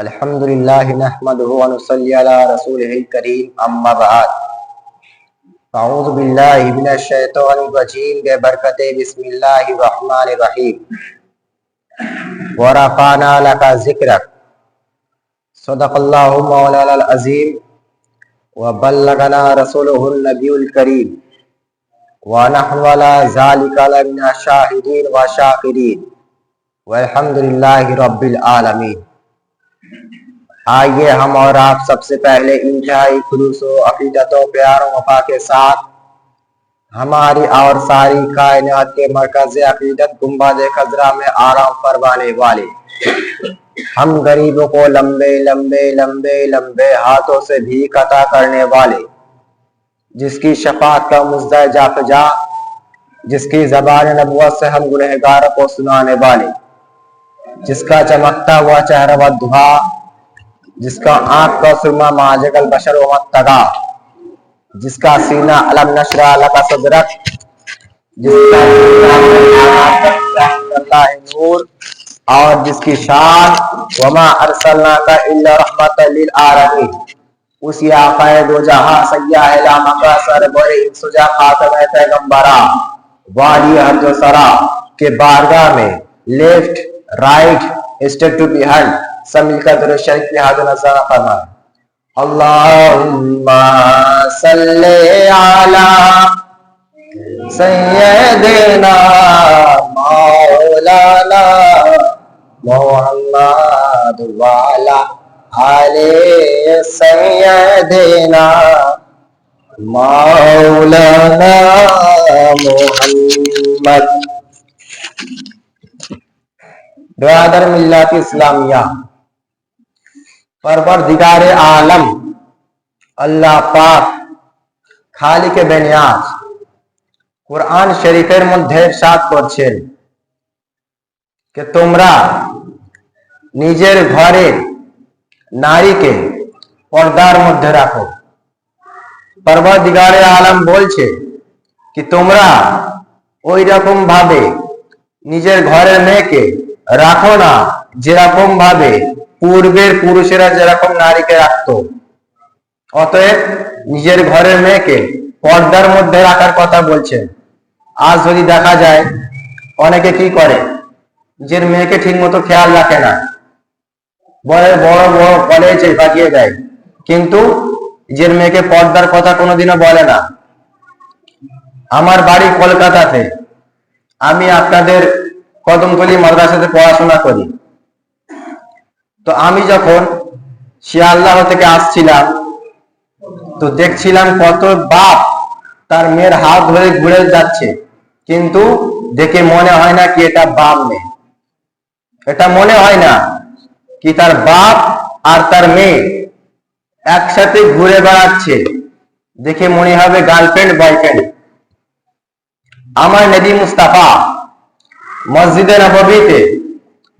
الحمد لله نحمده ونصلي على رسوله الكريم أما بعد. أعوذ بالله من الشيطان الرجيم ببركة بسم الله الرحمن الرحيم ورفعنا لك ذكرك صدق الله مولانا العظيم وبلغنا رسوله النبي الكريم ونحن على ذلك لمن الشاهدين والشاكرين والحمد لله رب العالمين آئیے ہم اور آپ سب سے پہلے انتہائی خلوص و عقیدت و پیار و وفا کے ساتھ ہماری اور ساری کائنات کے مرکز عقیدت گنباد خزرہ میں آرام فرمانے والے ہم غریبوں کو لمبے لمبے لمبے لمبے ہاتھوں سے بھی قطع کرنے والے جس کی شفاعت کا مزدہ جا جس کی زبان نبوت سے ہم گنہگار کو سنانے والے جس کا چمکتا ہوا چہرہ و دھا جس کا آنکھ کا سرما ماجق البشر و متگا جس کا سینہ علم نشرا لکا صدرت جس کا نور اور جس کی شان، وما ارسلنا کا الا رحمت للعالمین۔ اس یا قائد و جہاں سیاہ لا مقاصر بڑے سجا خاتم پیغمبرہ، والی ہر و سرا کے بارگاہ میں لیفٹ Right is to behind. سميك در الشرك في هذا الأسان قضاء اللهم صل على سيدنا مولانا محمد وعلى آل سيدنا مولانا محمد brother मिल्लत इस्लामिया परवरदिगार आलम আল্লাহ পাক খালিকে বেনিয়াজ কোরআন শরীফের মধ্যে সাত করছেন যে তোমরা নিজের ঘরে নারীকে পর্দার মধ্যে রাখো পরবর্তীকারে আলম বলছে কি তোমরা ওই রকম ভাবে নিজের ঘরের মেয়েকে রাখো না। যেরকম ভাবে পূর্বের পুরুষেরা যেরকম নারীকে রাখত, অতএব নিজের ঘরের মেয়েকে পর্দার মধ্যে রাখার কথা বলছেন। আজ যদি দেখা যায়, অনেকে কি করে? নিজের মেয়েকে ঠিক মতো খেয়াল রাখে না। বড় বড় বড় কলেজে পাঠিয়ে দেয়। কিন্তু নিজের মেয়েকে পর্দার কথা কোনোদিনও বলে না। আমার বাড়ি কলকাতাতে। আমি আপনাদের কদমতলি মাদ্রাসাতে পড়াশোনা করি। তো আমি যখন শিয়ালদাহ থেকে আসছিলাম, তো দেখছিলাম কত বাপ তার মেয়ের হাত ধরে ঘুরে যাচ্ছে। কিন্তু দেখে মনে হয় না কি এটা বাপ মেয়ে। এটা মনে হয় না কি তার বাপ আর তার মেয়ে একসাথে ঘুরে বেড়াচ্ছে। দেখে মনে হবে গার্লফ্রেন্ড বয়ফ্রেন্ড আমার নদী মুস্তাফা মসজিদে নববীতে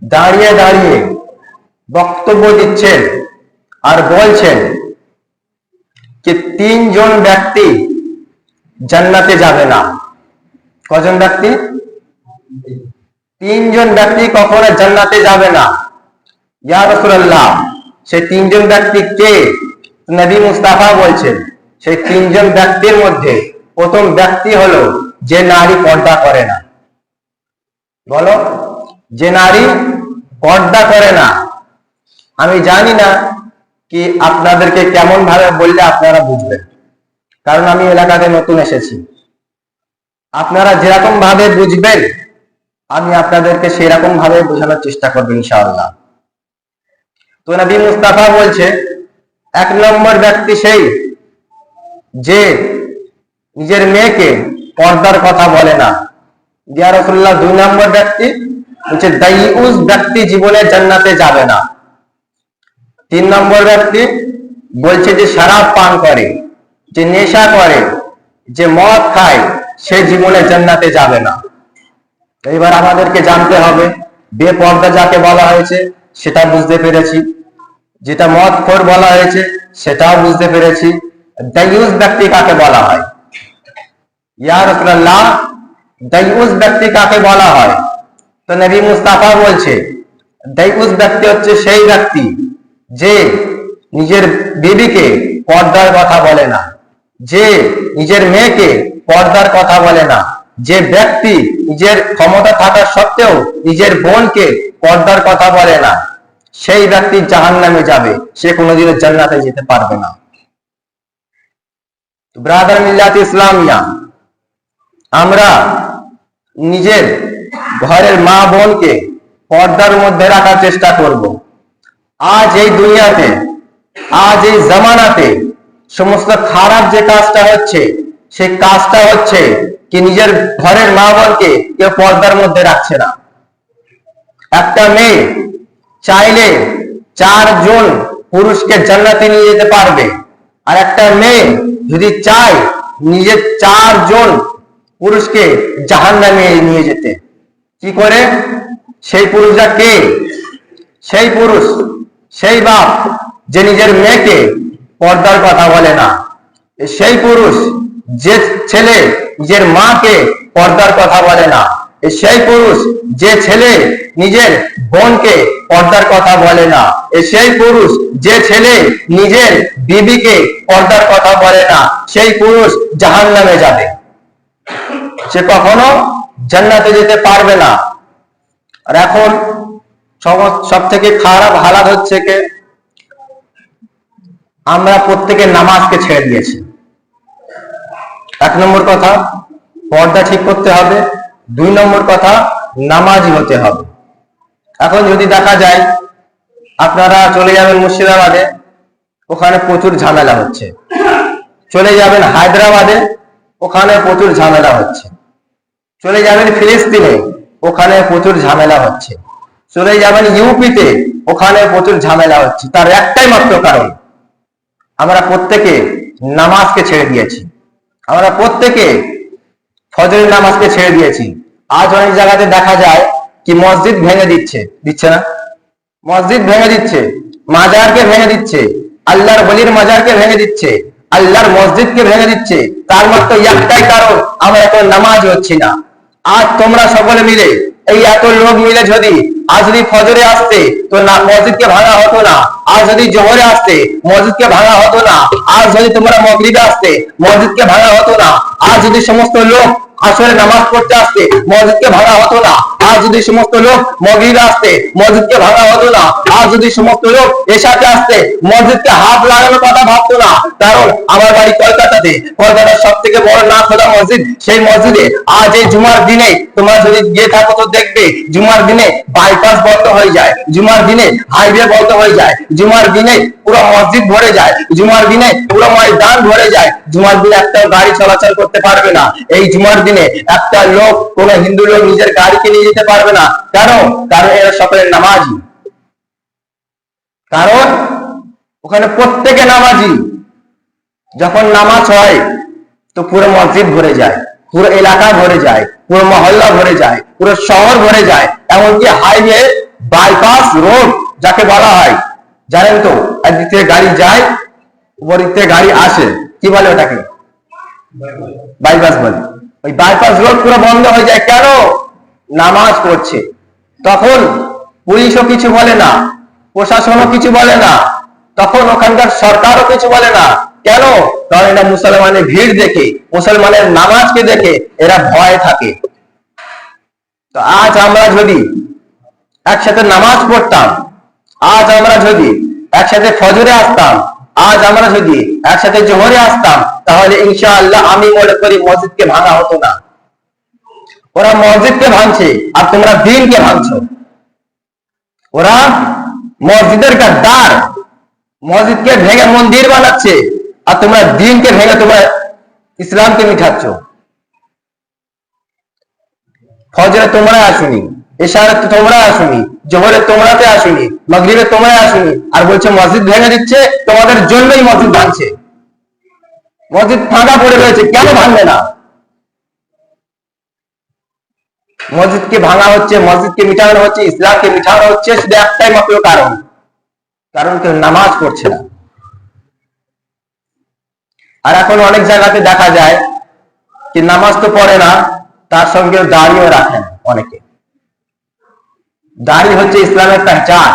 দাঁড়িয়ে দাঁড়িয়ে বক্তব্য দিচ্ছেন আর বলছেন যে তিনজন ব্যক্তি জান্নাতে যাবে না। কজন ব্যক্তি? তিনজন ব্যক্তি কখনো জান্নাতে যাবে না। ইয়া রাসূলুল্লাহ সেই তিনজন ব্যক্তি কে? নবী মুস্তাফা বলছেন সেই তিনজন ব্যক্তির মধ্যে প্রথম ব্যক্তি হলো যে নারী পর্দা করে না। বলো, যে নারী পর্দা করে না, আমি জানি না কি আপনাদেরকে কেমন ভাবে বললে আপনারা বুঝবেন। কারণ আমি এলাকাতে নতুন এসেছি। আপনারা যেরকম ভাবে বুঝবেন, আমি আপনাদেরকে সেরকম ভাবে বোঝানোর চেষ্টা করব ইনশাআল্লাহ। তো নবী মুস্তাফা বলছে, এক নম্বর ব্যক্তি সেই যে নিজের মেয়েকে পর্দার কথা বলে না। দিয়া রসুল্লাহ দুই নম্বর ব্যক্তি হচ্ছে দাইউস ব্যক্তি জীবনে জান্নাতে যাবে না। তিন নম্বর ব্যক্তি বলছে যে, শরাব পান করে, যে নেশা করে, যে মদ খায়, সে জীবনে জান্নাতে যাবে না। এবার আমাদেরকে জানতে হবে, বেপর্দা যাকে বলা হয়েছে, সেটা বুঝতে পেরেছি। যেটা মদ খোর বলা হয়েছে, সেটাও বুঝতে পেরেছি। দাইউস ব্যক্তি কাকে বলা হয়? ইয়া রাসূলুল্লাহ দাইউস ব্যক্তি কাকে বলা হয়? তো নবী মুস্তাফা বলছে দাইউস ব্যক্তি হচ্ছে সেই ব্যক্তি যে নিজের বিবিকে পর্দার কথা বলে না, যে নিজের মেয়েকে পর্দার কথা বলে না, যে ব্যক্তি নিজের ক্ষমতা থাকা সত্ত্বেও নিজের বোনকে পর্দার কথা বলে না, সেই ব্যক্তি জাহান নামে যাবে, সে কোনোদিনও জান্নাতে যেতে পারবে না। ব্রাদার মিল্লাত ইসলামিয়া আমরা নিজের ঘরের মা বোনকে পর্দার মধ্যে রাখার চেষ্টা করব। আজ এই দুনিয়াতে, আজ এই জামানাতে সমস্ত খারাপ যে কাজটা হচ্ছে সেই কাজটা হচ্ছে কি নিজের ঘরের মা বোনকে কেউ পর্দার মধ্যে রাখছে না। একটা মেয়ে চাইলে চারজন পুরুষকে জান্নাতে নিয়ে যেতে পারবে। আর একটা মেয়ে যদি চায় নিজের চারজন পুরুষকে জাহান নামে নিয়ে যেতে। কি করে? সেই পুরুষরা কে? সেই পুরুষ, সেই বাপ যে নিজের মেয়েকে পর্দার কথা বলে না। সেই পুরুষ যে ছেলে নিজের মাকে পর্দার কথা বলে না। সেই পুরুষ যে ছেলে নিজের বোনকে পর্দার কথা বলে না। সেই পুরুষ যে ছেলে নিজের বিবিকে পর্দার কথা বলে না। সেই পুরুষ জাহান নামে যাবে। সে কখনো জান্নাতে যেতে পারবে না। আর এখন সব থেকে খারাপ হালাত হচ্ছে কে? আমরা প্রত্যেকে নামাজকে ছেড়ে দিয়েছি। এক নম্বর কথা, পর্দা ঠিক করতে হবে। দুই নম্বর কথা, নামাজি হতে হবে। এখন যদি দেখা যায়, আপনারা চলে যাবেন মুর্শিদাবাদে, ওখানে প্রচুর ঝামেলা হচ্ছে। চলে যাবেন হায়দ্রাবাদে ওখানে প্রচুর ঝামেলা হচ্ছে। চলে যাবেন ফিলিস্তিনে, ওখানে প্রচুর ঝামেলা হচ্ছে। চলে যাবেন ইউপিতে, ওখানে প্রচুর ঝামেলা হচ্ছে। তার একটাই মাত্র কারণ, আমরা প্রত্যেকে নামাজকে ছেড়ে দিয়েছি। আমরা প্রত্যেকে ফজরের নামাজকে ছেড়ে দিয়েছি। আজ অনেক জায়গাতে দেখা যায় কি মসজিদ ভেঙে দিচ্ছে। দিচ্ছে না। মসজিদ ভেঙে দিচ্ছে। মাজারকে ভেঙে দিচ্ছে। আল্লাহর বলির মাজারকে ভেঙে দিচ্ছে। আল্লাহর মসজিদকে ভেঙে দিচ্ছে। তার মাত্র একটাই কারণ, আমরা এখন নামাজ হচ্ছি না। আজ তোমরা সকলে মিলে, এই এত লোক মিলে যদি, আজ যদি ফজরে আসতে, তো না, মসজিদকে ভাঙা হতো না। আজ যদি জোহরে আসতে, মসজিদকে ভাঙা হতো না। আজ যদি তোমরা মগরিবে আসতে, মসজিদকে ভাঙা হতো না। আজ যদি সমস্ত লোক আসরে নামাজ পড়তে আসতে, মসজিদকে ভাঙা হতো না। আজ যদি সমস্ত লোক মগরিবে আসতে, মসজিদকে ভাঙা হতো না। আজ যদি সমস্ত লোক এসাতে আসতে, মসজিদকে হাত লাগানোর কথা ভাবতো না। কারণ আমার বাড়ি কলকাতাতে, কলকাতার সব থেকে বড় না খোদা মসজিদ, সেই মসজিদে আজ এই জুমার দিনে তোমরা যদি গিয়ে থাকো তো দেখবে, জুমার দিনে বাইপাস বন্ধ হয়ে যায়। জুমার দিনে হাইওয়ে বন্ধ হয়ে যায়। জুমার দিনে পুরো মসজিদ ভরে যায়। জুমার দিনে পুরো ময়দান ভরে যায়। জুমার দিনে একটা গাড়ি চলাচল করতে পারবে না। এই জুমার দিনে একটা লোক, কোন হিন্দু লোক নিজের গাড়িকে নিয়ে যেতে পারবে না। কেন? কারণ এরা সকলের নামাজি। কারণ ওখানে প্রত্যেকে নামাজি। যখন নামাজ হয়, তো পুরো মসজিদ ভরে যায়, পুরো এলাকা ভরে যায়, পুরো মহল্লা ভরে যায়, পুরো শহর ভরে যায়, এমনকি হাইওয়ে বাইপাস রোড যাকে বলা হয়। জানেন তো, একদিক গাড়ি যায়, উপর গাড়ি আসে। কি বলে ওটাকে? বাইপাস বলে। ওই বাইপাস রোড পুরো বন্ধ হয়ে যায়। কেন? নামাজ পড়ছে। তখন পুলিশও কিছু বলে না, প্রশাসনও কিছু বলে না, তখন ওখানকার সরকারও কিছু বলে না। কেন? কারণ এটা মুসলমানের ভিড় দেখে, মুসলমানের নামাজকে দেখে এরা ভয় থাকে। তো আজ আমরা যদি একসাথে নামাজ পড়তাম, আজ আমরা যদি একসাথে ফজরে আসতাম, আজ আমরা যদি একসাথে জোহরে আসতাম, তাহলে ইনশাআল্লাহ আমি মনে করি মসজিদকে ভাঙা হতো না। ওরা মসজিদকে ভাঙছে, আর তোমরা দিনকে ভাঙছো। ওরা মসজিদের গাদ্দার মসজিদকে ভেঙে মন্দির বানাচ্ছে, আর তোমরা দিনকে ভেঙে তোমরা ইসলামকে মিঠাচ্ছ। ফজরে তোমরা আসুনি, এশারে তোমরা আসুনি, জোহরে তোমরাতে আসুনি, মগরিবে তোমরা আসুনি, আর বলছে মসজিদ ভেঙে দিচ্ছে, তোমাদের জন্যই মসজিদ ভাঙছে। মসজিদ ফাঁকা পড়ে রয়েছে, কেন ভাঙবে না? মসজিদকে ভাঙা হচ্ছে, মসজিদকে মিটানো হচ্ছে, ইসলামকে মিটানো হচ্ছে, শুধু একটাই মাত্র কারণ। কারণ কেউ নামাজ পড়ছে না। আর এখন অনেক জায়গাতে দেখা যায় কি নামাজ তো পড়ে না, তার সঙ্গে দাড়িও রাখেন অনেকে। দাড়ি হচ্ছে ইসলামের পেহচান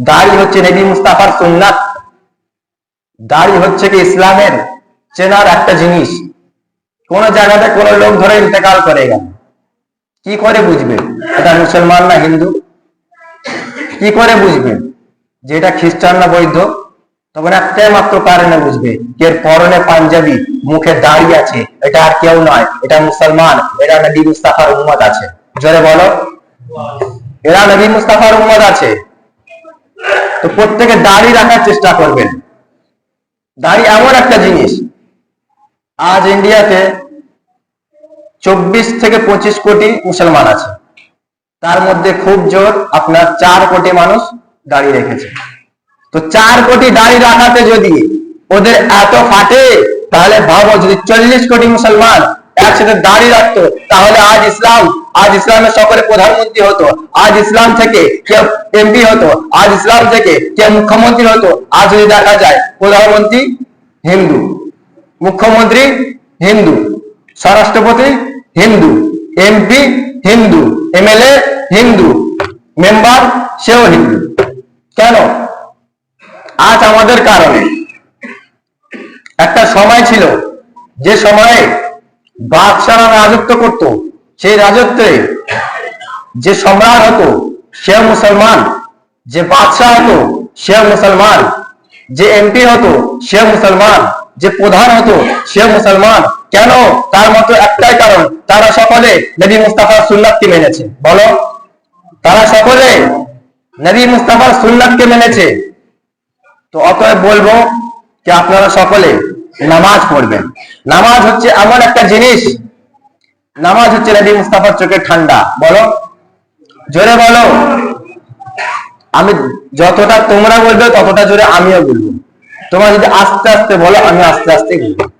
দাড়ি হচ্ছে নবী মুস্তাফার সুন্নাত। দাড়ি হচ্ছে কি ইসলামের চেনার একটা জিনিস। কোন জায়গাতে কোন লোক ধরে ইন্তেকাল করে গেল। কি করে বুঝবে? এটা মুসলমান না হিন্দু? কি করে বুঝবে যে এটা খ্রিস্টান না বৈধ তখন একটাই মাত্র কারণে বুঝবে? এর পরনে পাঞ্জাবি, মুখে দাড়ি আছে, এটা আর কেউ নয়, এটা মুসলমান। এরা নবী মুস্তাফার উম্মত আছে। জোরে বলো। এরা নবী মুস্তাফার উম্মত আছে। তো প্রত্যেকে দাড়ি রাখার চেষ্টা করবেন। দাড়ি এমন একটা জিনিস, আজ ইন্ডিয়াতে চব্বিশ থেকে পঁচিশ কোটি মুসলমান আছে। তার মধ্যে খুব জোর আপনার চার কোটি মানুষ দাঁড়িয়ে রেখেছে। তো চার কোটি দাঁড়িয়ে রাখাতে যদি ওদের এত ফাটে, তাহলে ভাবো যদি চল্লিশ কোটি মুসলমান একসাথে দাঁড়িয়ে রাখতো, তাহলে আজ ইসলাম, আজ ইসলামের সকলে প্রধানমন্ত্রী হতো, আজ ইসলাম থেকে কেউ এমপি হতো, আজ ইসলাম থেকে কেউ মুখ্যমন্ত্রী হতো, আজ যদি দেখা যায় প্রধানমন্ত্রী হিন্দু, মুখ্যমন্ত্রী হিন্দু, স্বরাষ্ট্রপতি Hindu MP Hindu MLA Hindu member সেও হিন্দু। কেন? আজ আমাদের কারণে। একটা সময় ছিল, যে সময়ে বাদশারা রাজত্ব করত, সেই রাজত্বে যে সম্রাট হতো সে মুসলমান, যে বাদশাহ হতো সে মুসলমান, যে এমপি হতো সে মুসলমান, যে প্রধান হতো সে মুসলমান। কেন? তার মতো একটাই কারণ, তারা সকলে নবী মুস্তাফার সুন্নাতকে মেনেছে। বলো, তারা সকলে নবী মুস্তাফার সুন্নাতকে মেনেছে। তো অতএব বলব যে আপনারা সকলে নামাজ পড়বেন। নামাজ হচ্ছে এমন একটা জিনিস, নামাজ হচ্ছে নবী মুস্তাফার চোখে ঠান্ডা। বলো, জোরে বলো। আমি যতটা তোমরা বলবে, ততটা জোরে আমিও বলব। তোমরা যদি আস্তে আস্তে বলো, আমি আস্তে আস্তে বলব।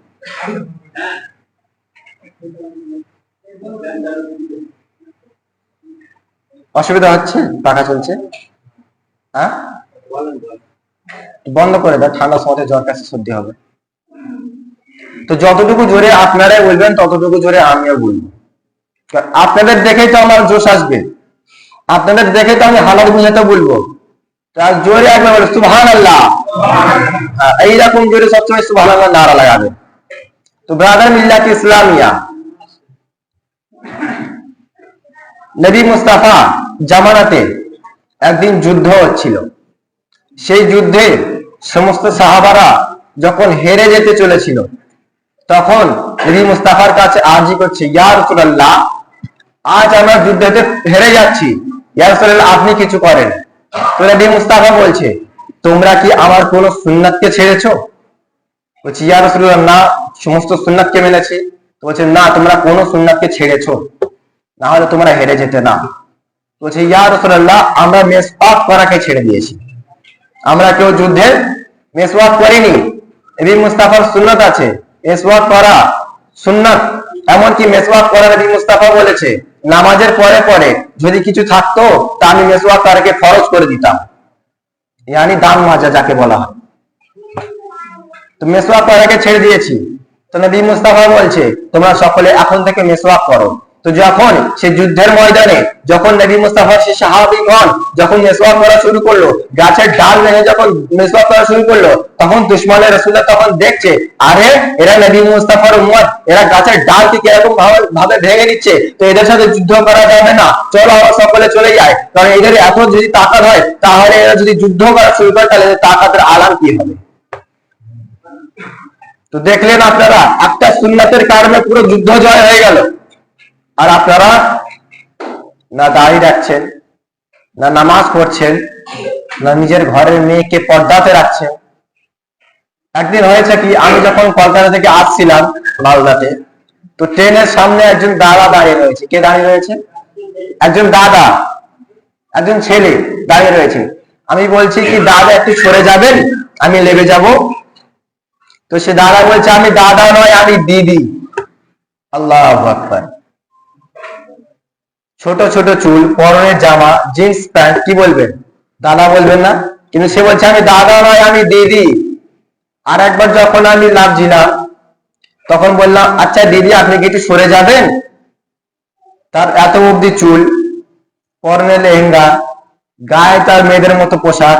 অসুবিধা হচ্ছে? পাখা চলছে? হ্যাঁ? বন্ধ করে দাও ঠান্ডার সময় জ্বর কাছে সর্দি হবে। তো যতটুকু জোরে আপনারাই বলবেন, ততটুকু জোরে আমিও বলব। আপনাদের দেখেই তো আমার জোশ আসবে। আপনাদের দেখে তো আমি হালাত বুঝাতে বলব। জোরে একবার বলে সুবহান আল্লাহ এইরকম জোরে সবসময় সুবহান আল্লাহ নারা লাগাবে তো ব্রাদার মিল্লাত ইসলামিয়া নবী মুস্তাফা জামানাতে একদিন যুদ্ধ হচ্ছিল। সেই যুদ্ধে সমস্ত সাহাবারা যখন হেরে যেতে চলেছিল, তখন নবী মুস্তাফার কাছে আর্জি করছে, ইয়া রাসূলুল্লাহ, আজ আমরা যুদ্ধেতে হেরে যাচ্ছি। ইয়া রাসূলুল্লাহ, আপনি কিছু করেন। তো নবী মুস্তাফা বলছে, তোমরা কি আমার কোন সুন্নাতকে ছেড়েছো? বলছি, ইয়া রাসূলুল্লাহ, না। সমস্ত সুন্নাতকে মেনেছি। তো বলছে, না, তোমরা কোন সুন্নাতকে ছেড়েছো। না হলে তোমরা হেরে যেতে না। বলছে, ইয়া রাসূলুল্লাহ, আমরা মেসওয়াক করাকে ছেড়ে দিয়েছি। আমরা কেউ যুদ্ধে মেসওয়াক করিনি। নবী মুস্তাফার সুন্নাত আছে। মেসওয়াক করা সুন্নাত। এমনকি মেসওয়াক করা নবী মুস্তাফা বলেছে, নামাজের পরে পরে যদি কিছু থাকতো, তা আমি মেসওয়াক করাকে ফরজ করে দিতাম। ইয়ানি দাম মাজা যাকে বলা হয়। তো মেসওয়াক করাকে ছেড়ে দিয়েছি। তো নবী মুস্তাফা বলছে, তোমরা সকলে এখন থেকে মেসওয়াক করো। তো যখন সে যুদ্ধের ময়দানে, যখন নবী মুস্তাফা, সে সাহাবিগণ যখন মেসওয়াক করা শুরু করল, গাছের ডাল ভেঙে যখন মেসওয়াক করা শুরু করল, তখন দুশ্মনের রসুল্লাহ তখন দেখছে, আরে, এরা নবী মুস্তাফার উম্মত, এরা গাছের ডালকে কীরকম ভাবে ভেঙে নিচ্ছে তো এদের সাথে যুদ্ধ করা যাবে না, চলো সকলে চলে যায় কারণ এদের এত যদি তাকাত হয়, তাহলে এরা যদি যুদ্ধ করা শুরু করে, তাহলে তাকাতের আলাম কি হবে? তো দেখলেন আপনারা একটা সুন্নাতের কারণে পুরো যুদ্ধ জয় হয়ে গেল। আর আপনারা না দাড়ি রাখছেন, না নামাজ পড়ছেন, না নিজের ঘরের মেয়েকে পর্দাতে রাখছেন। একদিন হয়েছে কি, আমি যখন কলকাতা থেকে আসছিলাম মালদাতে, তো ট্রেনের সামনে একজন দাদা দাঁড়িয়ে রয়েছে। কে দাঁড়িয়ে রয়েছে? একজন দাদা, একজন ছেলে দাঁড়িয়ে রয়েছে। আমি বলছি কি, দাদা, একটু সরে যাবেন? আমি লেগে যাব। তো সে দাদা বলছে, আমি দাদা নয়, আমি দিদি। আল্লাহ ছোট ছোট চুল, পরনের জামা জিন্স প্যান্ট কি বলবেন? দাদা বলবেন না? কিন্তু সে বলছে, আমি দাদা নয়, আমি দিদি। আর একবার যখন আমি নামছিলাম, তখন বললাম আচ্ছা দিদি, আপনি কি একটু সরে যাবেন? তার এত অবধি চুল পরনে লেহেঙ্গা, গায়ে তার মেয়েদের মতো পোশাক,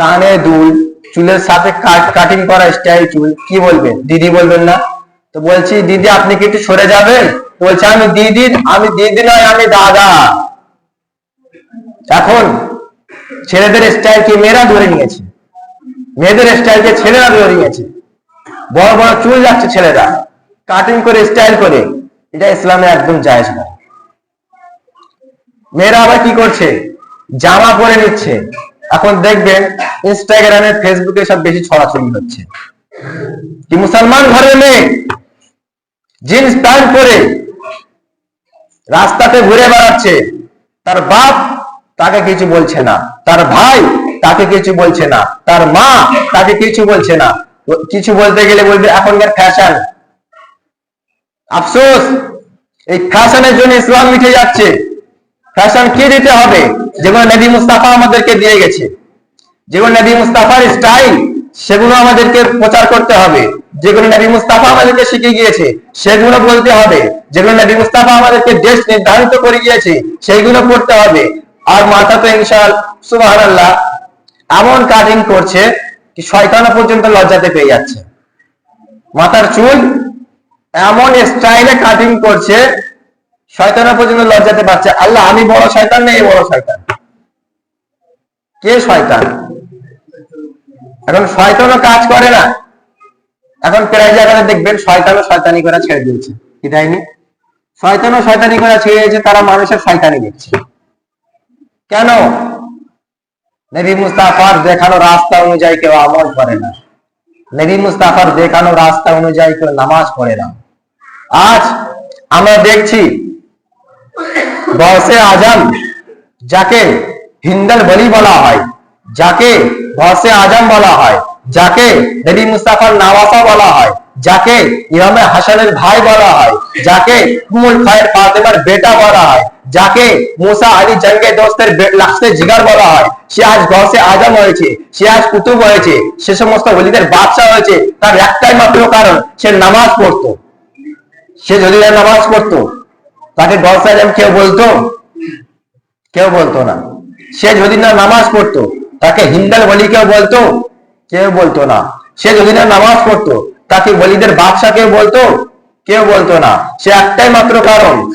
কানে দুল চুলের সাথে কাটিং করা স্টাইল চুল। কি বলবেন? দিদি বলবেন না। তো বলছি, দিদি, আপনি কি একটু সরে যাবেন? বলছে, আমি দিদি আমি দিদি নয়, আমি দাদা। এখন ছেলেদের স্টাইল কি মেয়েরা ধরে নিয়েছে। মেয়েদের স্টাইলকে ছেলেরা ধরে নিয়েছে। বড় বড় চুল যাচ্ছে ছেলেরা। কাটিং করে স্টাইল করে। এটা ইসলামে একদম জায়েজ নয়। মেয়েরা আবার কি করছে? জামা পরে নিচ্ছে। এখন দেখবেন ইনস্টাগ্রামে ফেসবুকে সব বেশি ছড়াছড়ি হচ্ছে। কি মুসলমান ঘরের মেয়ে? জিন্স প্যান্ট পরে রাস্তাতে ঘুরে বেড়াচ্ছে। তার বাপ তাকে কিছু বলছে না। তার ভাই তাকে কিছু বলছে না। তার মা তাকে কিছু বলছে না। কিছু বলতে গেলে বলবে, এখনকার ফ্যাশন আফসোস! এই ফ্যাশনের জন্য ইসলাম মিটে যাচ্ছে। ফ্যাশন কে দিতে হবে? যেগুলো নবী মুস্তাফা আমাদেরকে দিয়ে গেছে। যেগুলো নবী মুস্তাফার স্টাইল সেগুলো আমাদেরকে প্রচার করতে হবে। যেগুলো নবী মুস্তাফা আমাদেরকে শিখে গিয়েছে, সেগুলো বলতে হবে। যেগুলো নবী মুস্তাফা আমাদেরকে দেশ নির্ধারিত করে গিয়েছে, সেইগুলো করতে হবে। আর মাথা তো ইনশাল সুবাহ এমন কাটিং করছে কি শয়তানা পর্যন্ত লজ্জাতে পেয়ে যাচ্ছে। মাথার চুল এমন স্টাইলে কাটিং করছে শয়তানা পর্যন্ত লজ্জাতে পারছে। আল্লাহ, আমি বড় শয়তান নেই বড় শয়তান। কে শয়তান? এখন শয়তানও কাজ করে না। এখন প্রায় জায়গায় দেখবেন শয়তানও শয়তানি করে ছেড়ে দিয়েছে। কি তাইনি শয়তানও শয়তানি করে ছেড়ে দিয়েছে, তারা মানুষের শয়তানি দেখছে। কেন? নবী মুস্তাফার দেখানো রাস্তা অনুযায়ী কেউ আমল করে না। নবী মুস্তাফার দেখানো রাস্তা অনুযায়ী কেউ নামাজ পড়ে না। আজ আমরা দেখছি বসে আজম, যাকে হিন্দল বলি বলা হয়, যাকে বসে আজম বলা হয়, যাকে নবী মুস্তাফার নাওয়াসা বলা হয়, যাকে ইমামে হাসানের ভাই বলা হয়, যাকে উম্মুল খায়ের ফাতেমার বেটা বলা হয়, যাকে মুসা আলী জঙ্গে দোস্তের লাস্টে জিগার বলা হয়, সে আজ গসে আজম হয়েছে, সে আজ কুতুব হয়েছে, সে সমস্ত ওলিদের বাদশা হয়েছে, তার একটাই মাত্র কারণ, সে নামাজ পড়তো। সে যদি নামাজ পড়তো তাকে আজম কেউ বলতো? কেউ বলতো না। সে যদি না নামাজ পড়তো, তাকে হিন্দাল বলি কেউ বলতো? কেউ বলতো না। সে যদি না নামাজ পড়তো, তাকে বলিদের বাদশা কেউ বলতো? কেউ বলতো না। সে একটাই মাত্র কারণ,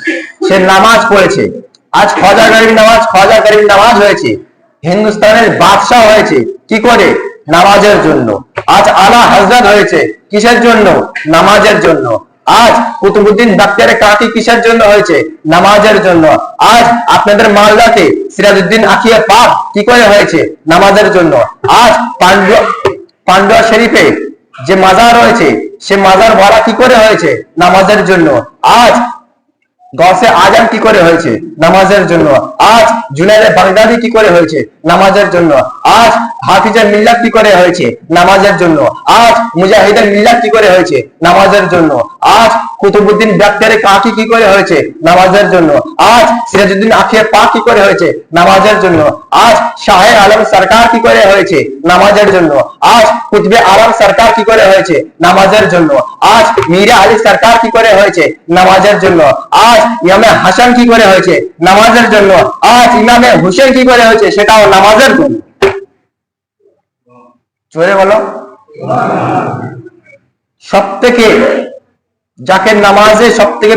সে নামাজ পড়েছে। আজ খজা গরিব নামাজ, খজা গরিব নামাজ হয়েছে। হিন্দুস্তানের বাদশাহ হয়েছে। কি করে? নামাজের জন্য। আজ আলা হজরত হয়েছে। কিসের জন্য? নামাজের জন্য। আজ কুতুবুদ্দিন ডাক্তারের কাকি কিসের জন্য হয়েছে? নামাজের জন্য। আজ আপনাদের মালদাতে সিরাজউদ্দিন আখিয়া পাক কি করে হয়েছে? নামাজের জন্য। আজ পান্ডুয়া পান্ডুয়া শরীফে যে মাজার রয়েছে, সে মাজার ভাড়া কি করে হয়েছে? নামাজের জন্য। আজ গসে আজম কি করে হয়েছে? নামাজের জন্য। আজ জুনাইদের বাগদাদি কি করে হয়েছে? নামাজের জন্য। আজ হাফিজের মিল্লাত কি করে হয়েছে? নামাজের জন্য। আজ মুজাহিদের মিল্লাত কি করে হয়েছে? নামাজের জন্য। আজ কুতুবুদ্দিন ডাক্তারের কাকি কি করে হয়েছে? নামাজের জন্য। আজ সিরাজউদ্দিন আখিয়া পা কি করে হয়েছে? নামাজের জন্য। আজ শাহে আলম সরকার কি করে হয়েছে? নামাজের জন্য। আজ কুতবে আলম সরকার কি করে হয়েছে? নামাজের জন্য। আজ মীরা আলী সরকার কি করে হয়েছে? নামাজের জন্য। আজ ইমামে হাসান কি করে হয়েছে? নামাজের জন্য। আজ ইমামে হুসেন কি করে হয়েছে? সেটাও নামাজের জন্য। চলে বলো। সব থেকে যাকে নামাজে সব থেকে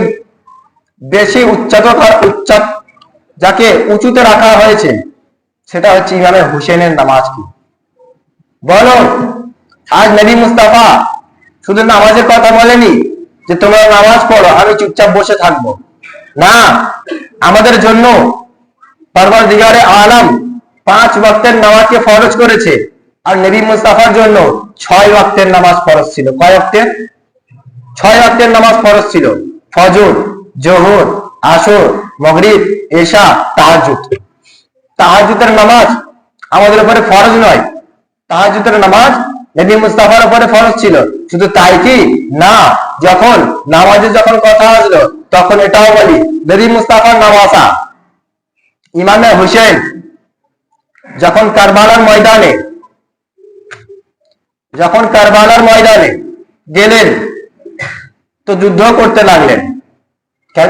বেশি উচ্চাত উচ্চাত যাকে উঁচুতে রাখা হয়েছে, সেটা হচ্ছে ইমামে হুসেনের নামাজ কি? বলো। আজ নবী মুস্তাফা শুধু নামাজের কথা বলেনি যে তোমরা নামাজ পড়ো, আমি চুপচাপ বসে থাকব। না, আমাদের জন্য পরবরদিগারে আলম পাঁচ ওয়াক্তের নামাজকে ফরজ করেছে আর নবী মুস্তাফার জন্য ছয় ওয়াক্তের নামাজ ফরজ ছিল। কয় ওয়াক্তের? ছয় ওয়াক্তের নামাজ ফরজ ছিল। ফজর, জোহর, আসর, মগরিব, এশা তাহাজুদ তাহাজুদের নামাজ আমাদের উপরে ফরজ নয়। তাহাজুদের নামাজ নবী মুস্তাফার উপরে ফরজ ছিল। শুধু তাই কি? না, যখন নামাজে যখন কথা আসলো, তখন এটাও বলি, নবী মুস্তাফার নামাজা। ইমামে হুসেন যখন কারবালার ময়দানে, যখন কারবালার ময়দানে গেলেন, তো যুদ্ধ করতে লাগলেন।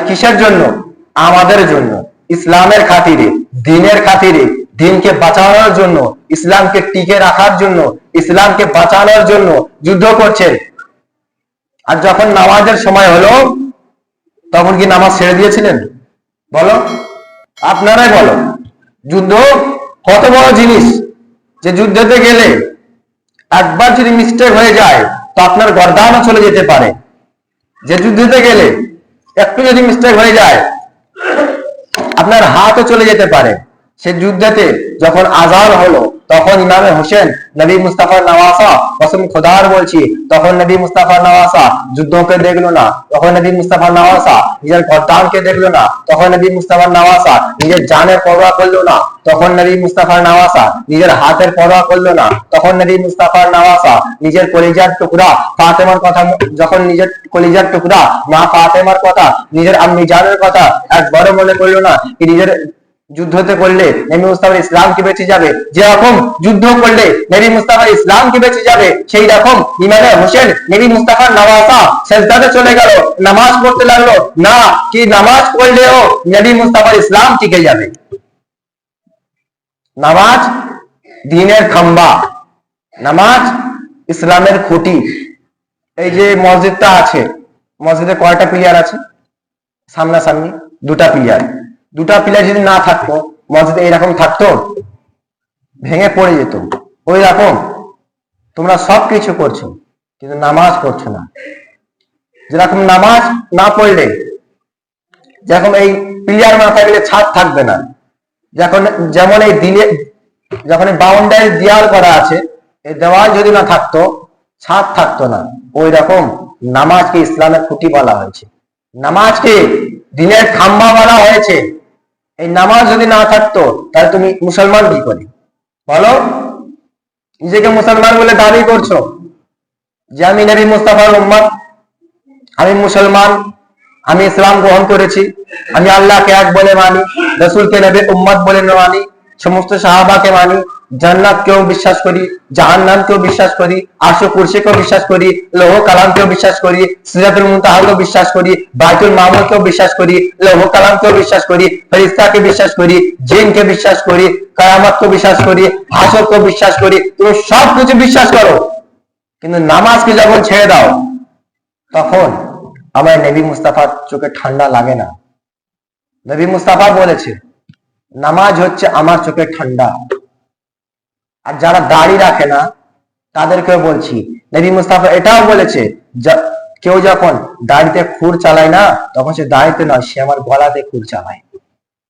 কিসের জন্য? আমাদের জন্য। ইসলামের খাতিরে, দিনের খাতিরে। দিনকে বাঁচানোর জন্য, ইসলামকে টিকে রাখার জন্য, ইসলামকে বাঁচানোর জন্য যুদ্ধ করছেন। আর যখন নামাজের সময় হলো, তখন কি নামাজ ছেড়ে দিয়েছিলেন? বলো। আপনারাই বলো। যুদ্ধ কত বড় জিনিস যে যুদ্ধতে গেলে একবার যদি মিস্টেক হয়ে যায়, তো আপনার গর্দানও চলে যেতে পারে। যে যুদ্ধতে গেলে একটু যদি মিস্টেক হয়ে যায়, আপনার হাতও চলে যেতে পারে। সে যুদ্ধতে যখন আজান হলো, তখন ইমামে হোসেন নবী মুস্তাফার নওয়াসা, কসম খোদার বলছি, তখন নবী মুস্তাফার নওয়াসা যুদ্ধকে দেখল না। তখন নবী মুস্তাফার নওয়াসা নিজের গদ্দানকে দেখল না। তখন নবী মুস্তাফার নওয়াসা নিজের জানের পরোয়া করল না। তখন নবী মুস্তাফার নওয়াসা নিজের হাতের পরোয়া করল না। তখন নবী মুস্তাফার নওয়াসা নিজের কলিজার টুকরা ফাতেমার কথা যখন নিজের কলিজার টুকরা মা ফাতেমার কথা, নিজের আম্মি জানের কথা একবারও মনে করল না নিজের যুদ্ধতে করলে নবী মুস্তাফা ইসলাম কি বেঁচে যাবে? যেরকম যুদ্ধ করলে নবী মুস্তাফা ইসলাম কি বেঁচে যাবে? সেই রকম ইমামে হোসেন নবী মুস্তাফার নওয়াসা সেজদাতে চলে গেল। নামাজ পড়তে লাগল। না, কি নামাজ পড়লেও নবী মুস্তাফার ইসলাম টিকে যাবে? নামাজ দিনের খাম্বা। নামাজ ইসলামের খুঁটি। এই যে মসজিদটা আছে, মসজিদে কয়টা প্লেয়ার আছে? সামনাসামনি দুটা প্লেয়ার দুটা প্লেয়ার যদি না থাকতো মসজিদে এরকম থাকতো, ভেঙে পড়ে যেত। ওই রকম তোমরা সব কিছু করছ, কিন্তু নামাজ পড়ছো না। যেরকম নামাজ না পড়লে, যেরকম এই প্লেয়ার না থাকলে ছাদ থাকবে না। যখন যেমন এই দিনে, যখন বাউন্ডারি দেওয়াল করা আছে, এই দেওয়াল যদি না থাকতো, ছাদ থাকতো না। ওই রকম নামাজকে ইসলামের খুঁটি বলা হয়েছে। নামাজকে দিনের খাম্বা বলা হয়েছে। এই নামাজ যদি না থাকতো, তাহলে তুমি মুসলমান কি করে? বলো। নিজেকে মুসলমান বলে দাবি করছ যে আমি নবী মুস্তাফার উম্মত, আমি মুসলমান, আমি ইসলাম গ্রহণ করেছি, আমি আল্লাহকে এক বলে মানি, রসুলকে নবী উম্মত বলে মানি, সমস্ত সাহাবাকে মানি জান্নাত কেও বিশ্বাস করি জাহান্নাম কেও বিশ্বাস করি আশো কুরসি কেও বিশ্বাস করি লৌহ কালাম কেও বিশ্বাস করি সিরাতুল মুনতাহাকেও বিশ্বাস করি বাইতুল কেও বিশ্বাস করি লৌহ কালাম কেও বিশ্বাস করি ফেরিস্তাকে বিশ্বাস করি জিনকে বিশ্বাস করি কায়ামত কে বিশ্বাস করি হাসর কেও বিশ্বাস করি তুমি সব কিছু বিশ্বাস করো কিন্তু নামাজকে যখন ছেড়ে দাও তখন আমার নবী মুস্তাফার চোখে ঠান্ডা লাগে না নবী মুস্তাফা বলেছে নামাজ হচ্ছে আমার চোখে ঠান্ডা আর যারা দাড়ি রাখে না তাদেরকে বলছি, নবী মুস্তাফা এটাও বলেছে কেউ যখন দাড়িতে খুর চালায় না, তখন সে দাড়িতে নয়, সে আমার গলাতে খুর চালায়।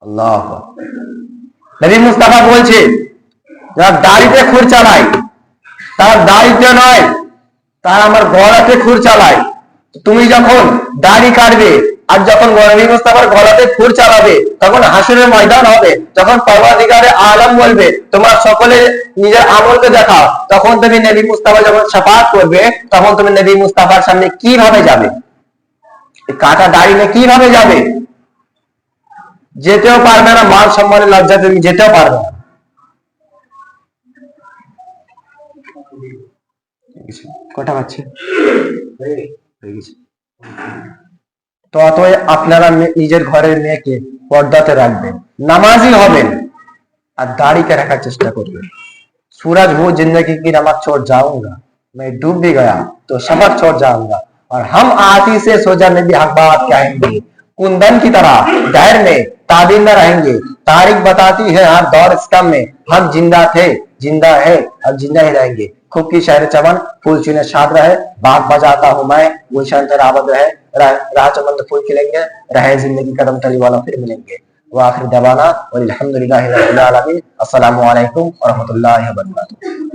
আল্লাহ নবী মুস্তাফা বলছে, যারা দাড়িতে খুর চালায়, তার দাড়িতে নয়, তার আমার গলাতে খুর চালায়। তুমি যখন দাড়ি কাটবে আর যখন নবী মুস্তাফার গলাতে খুর চালাবে, তখন হাসুরের ময়দান হবে। যখন পরবাধিকারে আলম বলবে, তোমরা সকলে নিজের আমলকে দেখাও। তখন তুমি নবী মুস্তাফা যখন সাফাত করবে, তখন তুমি নবী মুস্তাফার সামনে কীভাবে যাবে? কাটা দাড়ি নিয়ে কীভাবে যাবে? যেতেও পারবে না, মান সম্মানের লজ্জা তুমি যেতেও পারবে না। কটা পাচ্ছে তো ততই আপনারা নিজের ঘরের মেয়েকে পর্দাতে রাখবেন। নামাজি হবেন আর দাড়িকে রাখার চেষ্টা করবেন। سورج ہو زندگی کی رمک چھوڑ جاؤں گا میں ڈوب بھی گیا تو شفق چھوڑ جاؤں گا اور ہم آتی سے سوجا میں بھی حق بات کہیں گے کندن کی طرح دہر میں تعبیر میں رہیں گے تاریخ بتاتی ہے ہر دور اس کم میں ہم زندہ تھے زندہ ہے اور زندہ ہی رہیں گے خوب کی شہر چمن پھول چینے شاد رہے باغ بجاتا ہوں میں وہ شانت آبد رہے، راہ چمن پھول کھلیں گے، رہے زندگی قدم تلی والا پھر ملیں گے۔ وآخر دبانا والحمدللہ رب العالمین۔ السلام علیکم ورحمۃ اللہ وبرکاتہ۔